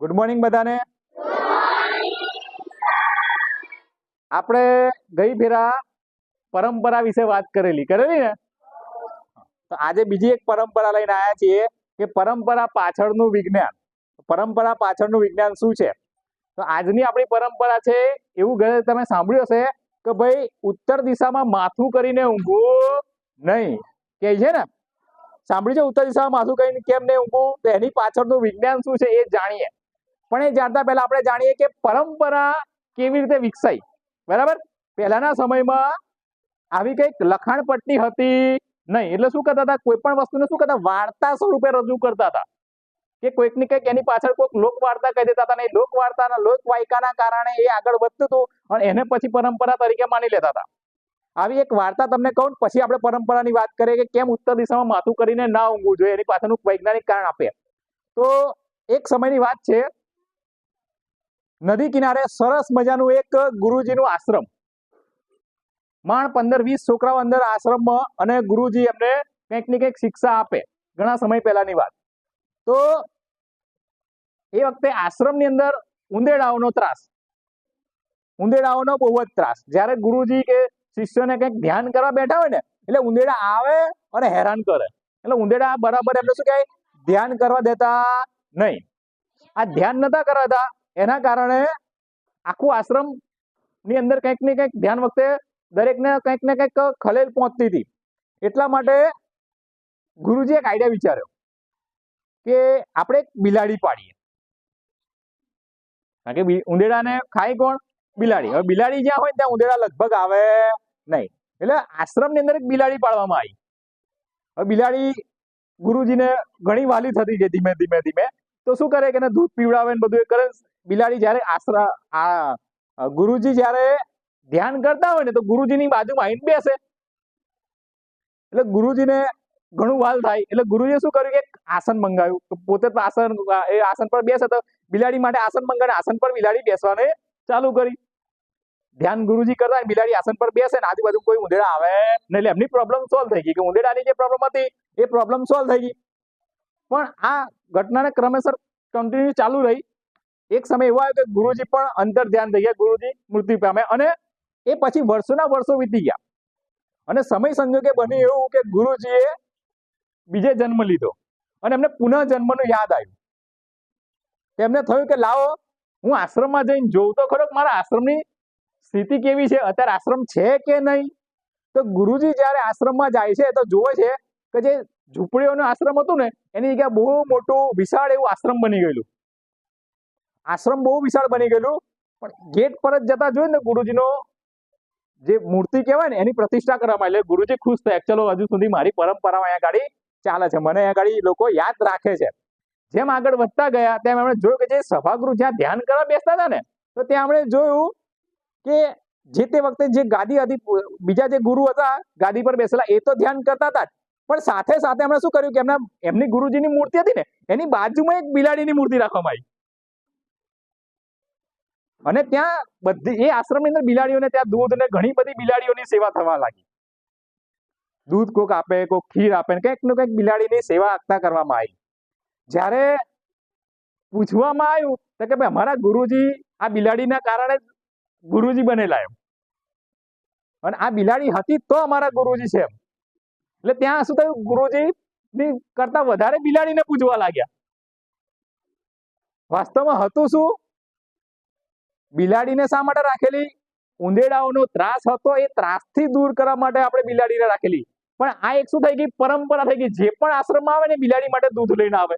Good morning બધાને. આપણે ગઈ ફેરા પરંપરા વિશે વાત કરેલી કરેલી ને? તો આજે બીજી એક પરંપરા લઈને આવ્યા છીએ કે પરંપરા પાછળનું વિજ્ઞાન. પરંપરા પાછળનું વિજ્ઞાન શું છે? તો આજની આપણી પરંપરા છે, એવું ઘરે તમે સાંભળ્યું હશે કે ભાઈ ઉત્તર દિશામાં માથું કરીને ઊંઘવું નહીં. કે છે ને? સાંભળ્યું છે ઉત્તર દિશામાં માથું કહીને કેમ નહીં ઊંઘવું એની પાછળનું વિજ્ઞાન શું છે એ જાણીએ. પણ એ જાણતા પહેલા આપણે જાણીએ કે પરંપરા કેવી રીતે વિકસાઈ. બરાબર? પહેલાના સમયમાં આવી કંઈક લખાણ પટ્ટી હતી નહીં. એટલે શું કરતા હતા? કોઈ પણ વસ્તુને શું કરતા? વાર્તા સ્વરૂપે રજૂ કરતા હતા. કે કોઈકની કંઈક એની પાછળ કોઈક લોક વાર્તા કહી દેતા હતા ને લોક વાર્તાના લોક વાયકાના કારણે એ આગળ વધતું હતું અને એને પછી પરંપરા તરીકે માની લેતા હતા. આવી એક વાર્તા તમને કહું પછી આપણે પરંપરાની વાત કરીએ કે કેમ ઉત્તર દિશામાં માથું કરીને ના ઊંઘવું જોઈએ, એની પાછળનું વૈજ્ઞાનિક કારણ આપે. તો એક સમયની વાત છે, નદી કિનારે સરસ મજાનું એક ગુરુજીનું આશ્રમ. માણ પંદર વીસ છોકરાઓ અંદર આશ્રમમાં અને ગુરુજી એમને કંઈક ને કંઈક શિક્ષા આપે, ઘણા સમય પહેલાની વાત. તો એ વખતે આશ્રમની અંદર ઉંદેડાઓનો ત્રાસ, ઉંદેડાઓનો બહુ જ ત્રાસ. જ્યારે ગુરુજી કે શિષ્યોને કંઈક ધ્યાન કરવા બેઠા હોય ને, એટલે ઉંદેડા આવે અને હેરાન કરે. એટલે ઉંદેડા બરાબર એમને શું કહે? ધ્યાન કરવા દેતા નહીં. આ ધ્યાન નતા કરાતા, એના કારણે આખું આશ્રમની અંદર કંઈક ને કંઈક ધ્યાન વખતે દરેકને કંઈક ને કંઈક ખલેલ પહોંચતી હતી. એટલા માટે ગુરુજીએ એક આઈડિયા વિચાર્યો કે આપણે એક બિલાડી પાડીએ. કારણ કે ઉંદેડાને ખાય કોણ? બિલાડી. હવે બિલાડી જ્યાં હોય ત્યાં ઉંદેડા લગભગ આવે. નહીં. એટલે આશ્રમની અંદર એક બિલાડી પાડવામાં આવી. હવે બિલાડી ગુરુજીને ઘણી વાલી થતી છે ધીમે ધીમે ધીમે. તો શું કરે કે દૂધ પીવડાવે ને બધું એ કરે. બિલાડી જ્યારે આશરા આ ગુરુજી જ્યારે ધ્યાન કરતા હોય ને તો ગુરુજીની બાજુમાં આવીને બેસે. એટલે ગુરુજીને ઘણું વાલ થાય. એટલે ગુરુજીએ શું કર્યું? કે આસન મંગાવ્યું. પોતે આસન, એ આસન પર બેસે તો બિલાડી માટે આસન મંગાવે આસન પર બિલાડી બેસવાને ચાલુ કરી. ધ્યાન ગુરુજી કરતા બિલાડી આસન પર બેસે ને આજુબાજુ કોઈ ઉંદેડા આવે ને એટલે એમની પ્રોબ્લેમ સોલ્વ થઈ ગઈ કે ઉંદેડાની જે પ્રોબ્લેમ હતી, એ પ્રોબ્લેમ સોલ્વ થઈ ગઈ. પણ આ ઘટનાને ક્રમેસર કન્ટિન્યુ ચાલુ રહી. એક સમય એવો આવ્યો કે ગુરુજી પણ અંતર ધ્યાન થઈ ગયા, ગુરુજી મૃત્યુ પામે અને એ પછી વર્ષોના વર્ષો વીતી ગયા. અને સમય સંજોગે બન્યું એવું કે ગુરુજીએ બીજે જન્મ લીધો અને એમને પુનઃ જન્મનું યાદ આવ્યું. તેમને થયું કે લાવો, હું આશ્રમમાં જઈને જોઉં તો ખરો મારા આશ્રમની સ્થિતિ કેવી છે? અત્યારે આશ્રમ છે કે નહીં? તો ગુરુજી જ્યારે આશ્રમમાં જાય છે તો જોવે છે કે જે ઝૂંપડીઓનો આશ્રમ હતું ને, એની જગ્યાએ બહુ મોટું વિશાળ એવું આશ્રમ બની ગયેલું. આશ્રમ બહુ વિશાળ બની ગયેલું, પણ ગેટ પર જ જતા જોયું ને ગુરુજીનો જે મૂર્તિ કહેવાય ને, એની પ્રતિષ્ઠા કરવામાં એટલે ગુરુજી ખુશ થયા, ચલો, હજુ સુધી મારી પરંપરામાં અહીંયા ગાડી ચાલે છે. મને અહીંયા ગાડી લોકો યાદ રાખે છે. જેમ આગળ વધતા ગયા, તેમ એમણે જોયું કે જે સભાગૃહ જ્યાં ધ્યાન કરવા બેસતા હતા ને, તો ત્યાં આપણે જોયું કે જે તે વખતે જે ગાદી હતી, બીજા જે ગુરુ હતા, ગાદી પર બેસેલા, એ તો ધ્યાન કરતા હતા પણ સાથે સાથે એમણે શું કર્યું કે એમના, એમની ગુરુજીની મૂર્તિ હતી ને, એની બાજુમાં એક બિલાડીની મૂર્તિ રાખવામાં આવી. અને ત્યાં બધી, એ આશ્રમની અંદર બિલાડીઓને ત્યાં દૂધ ને ઘણી બધી બિલાડીઓની સેવા થવા લાગી. દૂધ કોક આપે, કોક ખીર આપે કંઈકનું કંઈક બિલાડીની સેવા આપતા કરવામાં આવી. જ્યારે પૂછવામાં આવ્યું કે ભાઈ, અમારા ગુરુજી આ બિલાડીના કારણે ગુરુજી બનેલા એમ. અને આ બિલાડી હતી તો અમારા ગુરુજી છે એમ. એટલે ત્યાં શું થયું? ગુરુજી ની કરતા વધારે બિલાડીને પૂજવા લાગ્યા. વાસ્તવમાં હતું શું? બિલાડીને શા માટે રાખેલી? ઉંદેડાઓનો ત્રાસ હતો એ ત્રાસથી દૂર કરવા માટે આપણે બિલાડીને રાખેલી. પણ આ એક શું થઈ ગઈ? પરંપરા થઈ ગઈ. જે પણ આશ્રમમાં આવે ને બિલાડી માટે દૂધ લઈને આવે.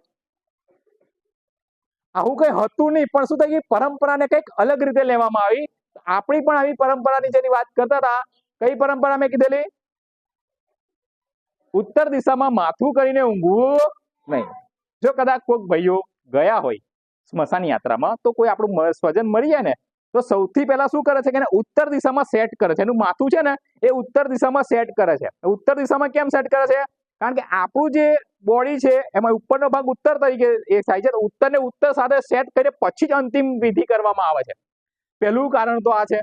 આવું કઈ હતું નહીં, પણ શું થઈ ગઈ પરંપરાને કંઈક અલગ રીતે લેવામાં આવી. આપણી પણ આવી પરંપરાની જેની વાત કરતા હતા, કઈ પરંપરા મેં કીધેલી? ઉત્તર દિશામાં માથું કરીને ઊંઘવું નહીં. જો કદાચ કોઈક ભાઈઓ ગયા હોય સ્મશાન યાત્રામાં, તો કોઈ આપણું સ્વજન મરી જાય ને, તો સૌથી પહેલા શું કરે છે કે ઉત્તર દિશામાં સેટ કરે છે. એનું માથું છે ને, એ ઉત્તર દિશામાં સેટ કરે છે. ઉત્તર દિશામાં કેમ સેટ કરે છે? કારણ કે આપણું જે બોડી છે, એમાં ઉપરનો ભાગ ઉત્તર તરીકે એ થાય છે. ઉત્તરને ઉત્તર સાથે સેટ કરીને પછી જ અંતિમ વિધિ કરવામાં આવે છે. પહેલું કારણ તો આ છે.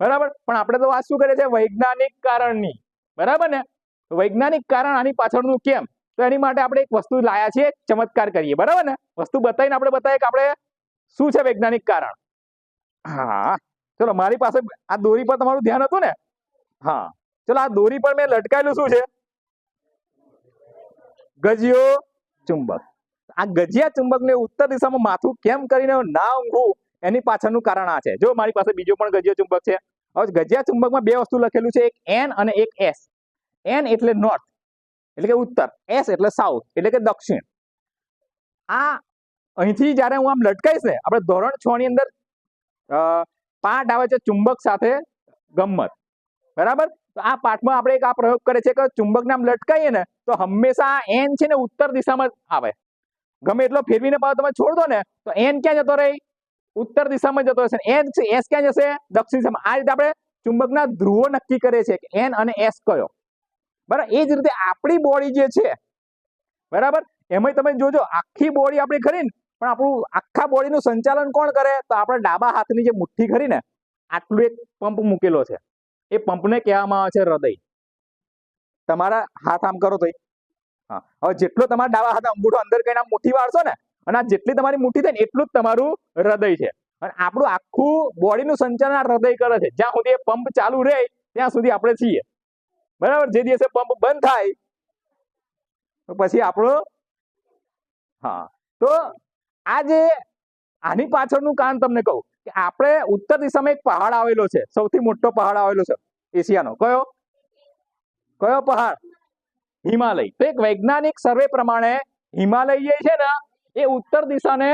બરાબર? પણ આપણે તો વાત શું કરીએ છીએ? વૈજ્ઞાનિક કારણની. બરાબર ને? વૈજ્ઞાનિક કારણ આની પાછળનું કેમ? તો એની માટે આપણે એક વસ્તુ લાયા છીએ, ચમત્કાર કરીએ. બરાબર ને? વસ્તુ બતાવીને આપણે બતાવીએ કે આપણે શું છે વૈજ્ઞાનિક કારણ? હા. ચલો, મારી પાસે આ દોરી પર તમારું ધ્યાન હતું ને? હા. ચલો, આ દોરી પર મેં લટકાયેલું શું છે? ગજિયો ચુંબક. આ ગજિયા ચુંબકને ઉત્તર દિશામાં માથું કેમ કરીને ના ઊંઘવું એની પાછળનું કારણ આ છે. જો મારી પાસે બીજો પણ ગજિયા ચુંબક છે, હવે ગજિયા ચુંબકમાં બે વસ્તુ લખેલું છે, એક એન અને એક એસ એન એટલે નોર્થ એટલે કે ઉત્તર. એસ એટલે સાઉથ એટલે કે દક્ષિણ. આ અહીંથી જ્યારે હું આમ લટકાઈશ ને, આપણે ધોરણ છ ની અંદર પાઠ આવે છે ચુંબક સાથે ગમ્મત. બરાબર? તો આ પાઠમાં આપણે એક આ પ્રયોગ કરે છે કે ચુંબકને આમ લટકાઈએ ને, તો હંમેશા એન છે ને ઉત્તર દિશામાં આવે. ગમે એટલો ફેરવીને પાછો તમે છોડ દો ને, તો એન ક્યાં જતો રહે? ઉત્તર દિશામાં જતો હશે એન એસ ક્યાં જશે? દક્ષિણ દિશામાં. આ રીતે આપણે ચુંબકના ધ્રુવો નક્કી કરે છે કે એન અને એસ કયો? બરાબર? એ જ રીતે આપણી બોડી જે છે, બરાબર? એમાં તમે જોજો, આખી બોડી આપણી ખરી પણ આપણું આખા બોડીનું સંચાલન કોણ કરે? તો આપણે ડાબા હાથની જે મુઠ્ઠી ખરી ને, આટલું એક પંપ મૂકેલો છે. એ પંપને કહેવામાં આવે છે હૃદય. તમારા હાથ આમ કરો તો હા. હવે જેટલો તમારા ડાબા હાથ અંગૂઠો અંદર કહીને આમ મુઠ્ઠી વાળશો ને અને આ જેટલી તમારી મુઠ્ઠી થાય ને એટલું જ તમારું હૃદય છે. અને આપણું આખું બોડીનું સંચાલન આ હૃદય કરે છે. જ્યાં સુધી એ પંપ ચાલુ રહે, ત્યાં સુધી આપણે છીએ. બરાબર? જે દિવસે પંપ બંધ થાય પછી આપણો હા. તો આ જે આની પાછળનું કારણ તમને કહું કે આપણે ઉત્તર દિશામાં એક પહાડ આવેલો છે. સૌથી મોટો પહાડ આવેલો છે. એશિયાનો. કયો? કયો પહાડ? હિમાલય. તો એક વૈજ્ઞાનિક સર્વે પ્રમાણે હિમાલય જે છે ને એ ઉત્તર દિશાને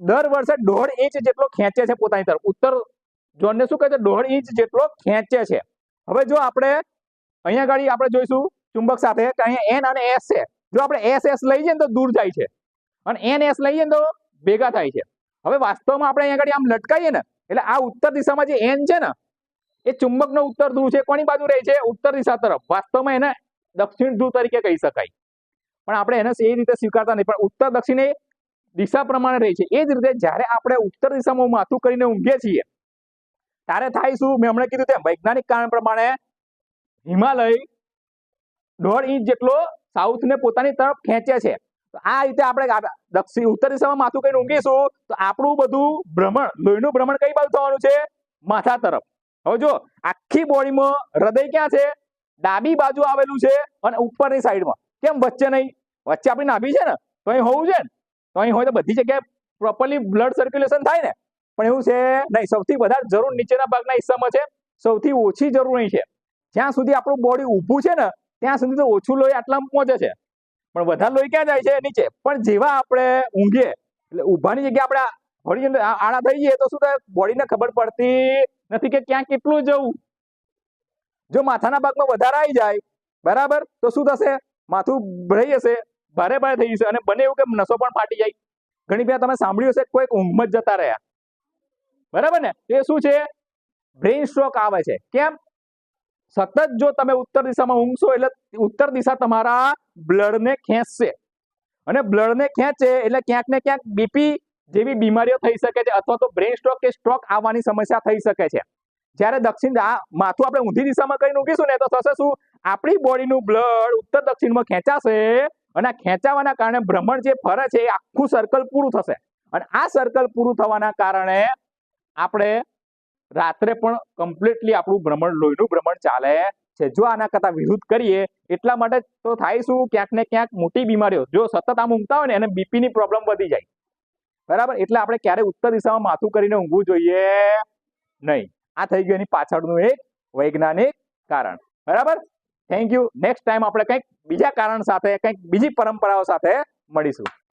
દર વર્ષે દોઢ ઇંચ જેટલો ખેંચે છે પોતાની તરફ. ઉત્તર ઝોનને શું કહે છે? દોઢ ઇંચ જેટલો ખેંચે છે. હવે જો આપણે અહીંયા ગાડી આપણે જોઈશું ચુંબક સાથે કે અહીંયા એન અને એસ છે. જો આપણે એસ એસ લઈ જઈએ તો દૂર જાય છે. અને એન એસ લઈએ ને તો ભેગા થાય છે. હવે વાસ્તવમાં આપણે અહીંયા ગાડી આમ લટકાઈએ ને, એટલે આ ઉત્તર દિશામાં જે એન છે ને, એ ચુંબકનો ઉત્તર ધ્રુવ છે. કોની બાજુ રહે છે? ઉત્તર દિશા તરફ. વાસ્તવમાં એને દક્ષિણ ધ્રુવ તરીકે કહી શકાય. પણ આપણે એને એ રીતે સ્વીકારતા નહીં. પણ ઉત્તર દક્ષિણ એ દિશા પ્રમાણે રહી છે. એ જ રીતે જ્યારે આપણે ઉત્તર દિશામાં માથું કરીને ઊંઘીએ છીએ, ત્યારે થાય શું? મેં હમણાં કીધું તેમ વૈજ્ઞાનિક કારણ પ્રમાણે હિમાલય દોઢ ઇંચ જેટલો સાઉથને પોતાની તરફ ખેંચે છે. તો આ રીતે આપણે દક્ષિણ, ઉત્તર દિશામાં માથું કરીને ઊંઘીશું તો આપણું બધું ભ્રમણ, લોહીનું ભ્રમણ કઈ બાજુ થવાનું છે? માથા તરફ. હવે જો આખી બોડીમાં હૃદય ક્યાં છે? ડાબી બાજુ આવેલું છે અને ઉપરની સાઈડમાં. કેમ વચ્ચે નહીં? વચ્ચે આપણી નાભી છે ને, તો અહીં હોવું છે ને. તો અહીં હોય તો બધી જગ્યાએ પ્રોપરલી બ્લડ સર્ક્યુલેશન થાય ને. પણ એવું છે નહીં, સૌથી વધારે જરૂર નીચેના ભાગના હિસ્સામાં છે. સૌથી ઓછી જરૂર અહીં છે. જ્યાં સુધી આપણું બોડી ઊભું છે ને, ત્યાં સુધી તો ઓછું લોહી આટલા પહોંચે છે. પણ વધારે લોહી ક્યાં જાય છે? નીચે. પણ જેવા આપણે ઊંઘીએ, એટલે ઊભાની જગ્યાએ આપણે હોરિઝોન્ટલ આડા થઈ જઈએ, તો શું થાય? બોડીને ખબર પડતી નથી કે ક્યાં કેટલું જવું. જો માથાના ભાગમાં વધારે આવી જાય, બરાબર? તો શું થશે? માથું ભરાઈ જશે, ભારે ભારે થઈ જશે અને બને એવું કે નસો પણ ફાટી જાય? ઘણી વાર તમે સાંભળ્યું હશે કોઈક ઊંઘમાં જતા રહ્યા. બરાબર ને? એ શું છે? બ્રેઇન સ્ટ્રોક આવે છે. કેમ? સતત જો તમે ઉત્તર દિશામાં ઊંઘશો એટલે ઉત્તર દિશા તમારા બ્લડને ખેંચશે. અને બ્લડને ખેંચે એટલે ક્યાંક ને ક્યાંક બીપી જેવી બીમારીઓ થઈ શકે છે અથવા તો બ્રેઇન સ્ટ્રોક કે સ્ટ્રોક આવવાની સમસ્યા થઈ શકે છે. જ્યારે દક્ષિણ, આ માથું આપણે ઊંધી દિશામાં કરીને ઊંઘીશું ને તો થશે શું? આપણી બોડીનું બ્લડ ઉત્તર દક્ષિણમાં ખેંચાશે અને ખેંચાવાના કારણે ભ્રમણ જે ફરે છે એ આખું સર્કલ પૂરું થશે. અને આ સર્કલ પૂરું થવાના કારણે આપણે રાત્રે પણ કમ્પ્લીટલી આપણું ભ્રમણ, લોહીનું ભ્રમણ ચાલે છે. જો આના કરતા વિરુદ્ધ કરીએ, એટલા માટે તો થાય શું? ક્યાંક ને ક્યાંક મોટી બીમારીઓ. જો સતત આમ ઊંઘતા હોય ને, એને બીપી ની પ્રોબ્લેમ વધી જાય. બરાબર? એટલે આપણે ક્યારે ઉત્તર દિશામાં માથું કરીને ઊંઘવું જોઈએ? નહીં. આ થઈ ગયું એની પાછળનું એક વૈજ્ઞાનિક કારણ. બરાબર? થેન્ક યુ નેક્સ્ટ ટાઈમ આપણે કંઈક બીજા કારણ સાથે કંઈક બીજી પરંપરાઓ સાથે મળીશું.